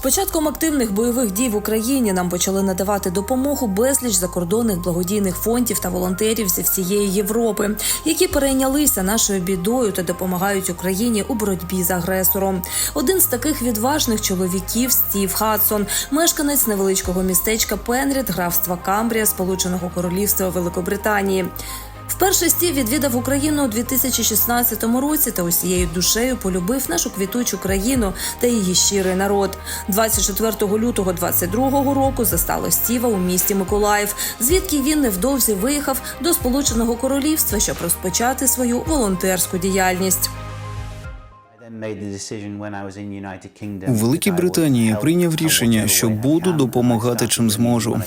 початком активних бойових дій в Україні нам почали надавати допомогу безліч закордонних благодійних фондів та волонтерів зі всієї Європи, які перейнялися нашою бідою та допомагають Україні у боротьбі з агресором. Один з таких відважних чоловіків Стів Хадсон, мешканець невеличкого містечка Пенрід, графства Камбрія, Сполученого Королівства Великобританії. Вперше Стів відвідав Україну у 2016 році та усією душею полюбив нашу квітучу країну та її щирий народ. 24 лютого 22 року застало Стіва у місті Миколаїв, звідки він невдовзі виїхав до Сполученого Королівства, щоб розпочати свою волонтерську діяльність. У Великій Британії прийняв рішення, що буду допомагати чим зможу.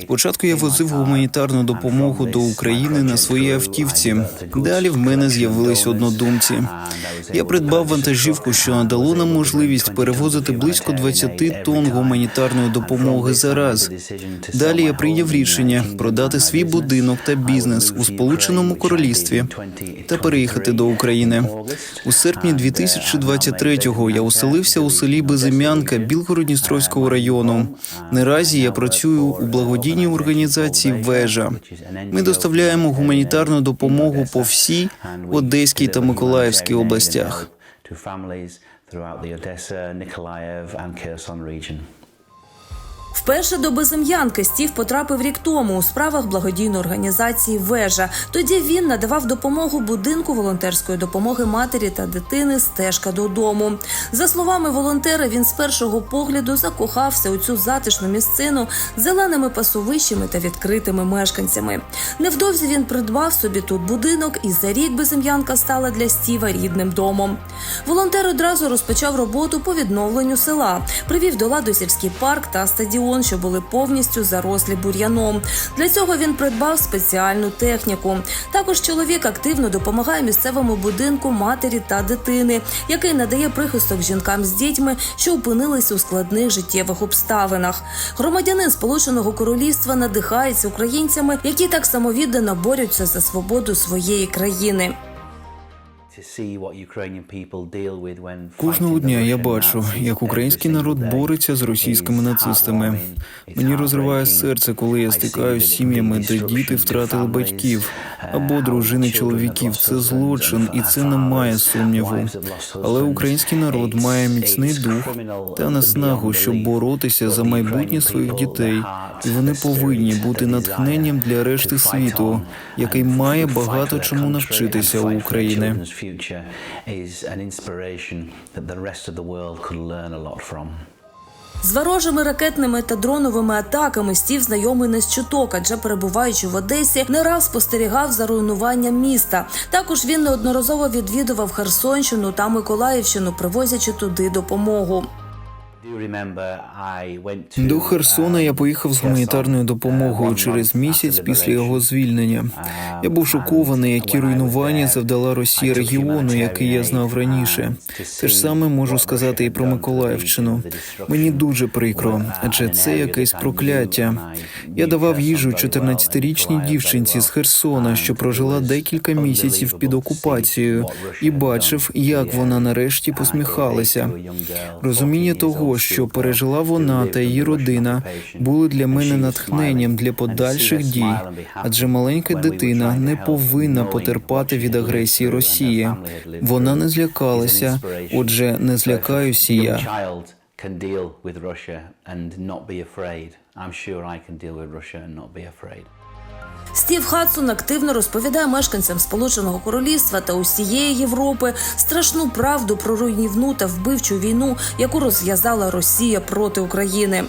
Спочатку я возив гуманітарну допомогу до України на своїй автівці. Далі в мене з'явились однодумці. Я придбав вантажівку, що надало нам можливість перевозити близько 20 тонн гуманітарної допомоги за раз. Далі я прийняв рішення продати свій будинок та бізнес у Сполученому Королівстві та переїхати до України. У серпні 2023-го я оселився у селі Безим'янка Білгородністровського району. Наразі я працюю у благодійній організації Вежа. Ми доставляємо гуманітарну допомогу по всій Одеській та Миколаївській областях. Вперше до безім'янки Стів потрапив рік тому у справах благодійної організації Вежа. Тоді він надавав допомогу будинку волонтерської допомоги матері та дитини стежка додому. За словами волонтера, він з першого погляду закохався у цю затишну місцину зеленими пасовищами та відкритими мешканцями. Невдовзі він придбав собі тут будинок, і за рік безім'янка стала для Стіва рідним домом. Волонтер одразу розпочав роботу по відновленню села, привів до ладу сільський парк та стадіон, що були повністю зарослі бур'яном. Для цього він придбав спеціальну техніку. Також чоловік активно допомагає місцевому будинку матері та дитини, який надає прихисток жінкам з дітьми, що опинилися у складних життєвих обставинах. Громадянин Сполученого Королівства надихається українцями, які так самовіддано борються за свободу своєї країни. Кожного дня я бачу, як український народ бореться з російськими нацистами. Мені розриває серце, коли я стикаюся з сім'ями, де діти втратили батьків або дружини чоловіків. Це злочин, і це немає сумніву. Але український народ має міцний дух та наснагу, щоб боротися за майбутнє своїх дітей, і вони повинні бути натхненням для решти світу, який має багато чому навчитися у України. Future is an inspiration that the rest of the world could learn a lot from. З ворожими ракетними та дроновими атаками стів знайомий не з чуток, адже перебуваючи в Одесі, не раз спостерігав за руйнуванням міста. Також він неодноразово відвідував Херсонщину та Миколаївщину, привозячи туди допомогу. До Херсона я поїхав з гуманітарною допомогою через місяць після його звільнення. Я був шокований, які руйнування завдала Росія регіону, який я знав раніше. Те ж саме можу сказати і про Миколаївщину. Мені дуже прикро, адже це якесь прокляття. Я давав їжу 14-річній дівчинці з Херсона, що прожила декілька місяців під окупацією, і бачив, як вона нарешті посміхалася. Розуміння того, що пережила вона та її родина, були для мене натхненням для подальших дій, адже маленька дитина не повинна потерпати від агресії Росії. Вона не злякалася, отже, не злякаюся я. can deal with Russia and not be Russia and not be afraid. Стів Хадсон активно розповідає мешканцям Сполученого Королівства та усієї Європи страшну правду про руйнівну та вбивчу війну, яку розв'язала Росія проти України.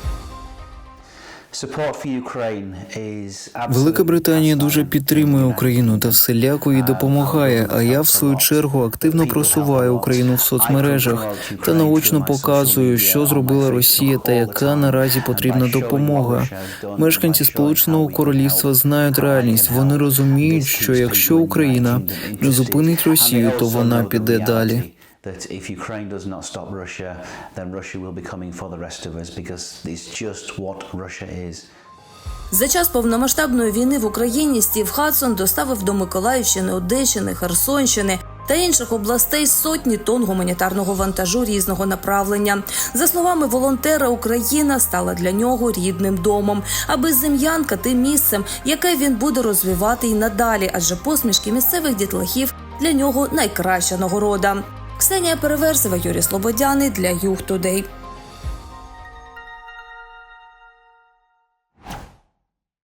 Велика Британія дуже підтримує Україну та всіляко їй допомагає. А я в свою чергу активно просуваю Україну в соцмережах та наочно показую, що зробила Росія та яка наразі потрібна допомога. Мешканці Сполученого Королівства знають реальність. Вони розуміють, що якщо Україна не зупинить Росію, то вона піде далі. That if Ukraine does not stop Russia, then Russia will be coming for the rest of us because it's just what Russia is. За час повномасштабної війни в Україні Стів Хадсон доставив до Миколаївщини, Одещини, Херсонщини та інших областей сотні тонн гуманітарного вантажу різного направлення. За словами волонтера, Україна стала для нього рідним домом, а беззем'янка тим місцем, яке він буде розвивати і надалі, адже посмішки місцевих дітлахів для нього найкраща нагорода. Ксенія Переверзева, Юрій Слободяний для Юг Тудей.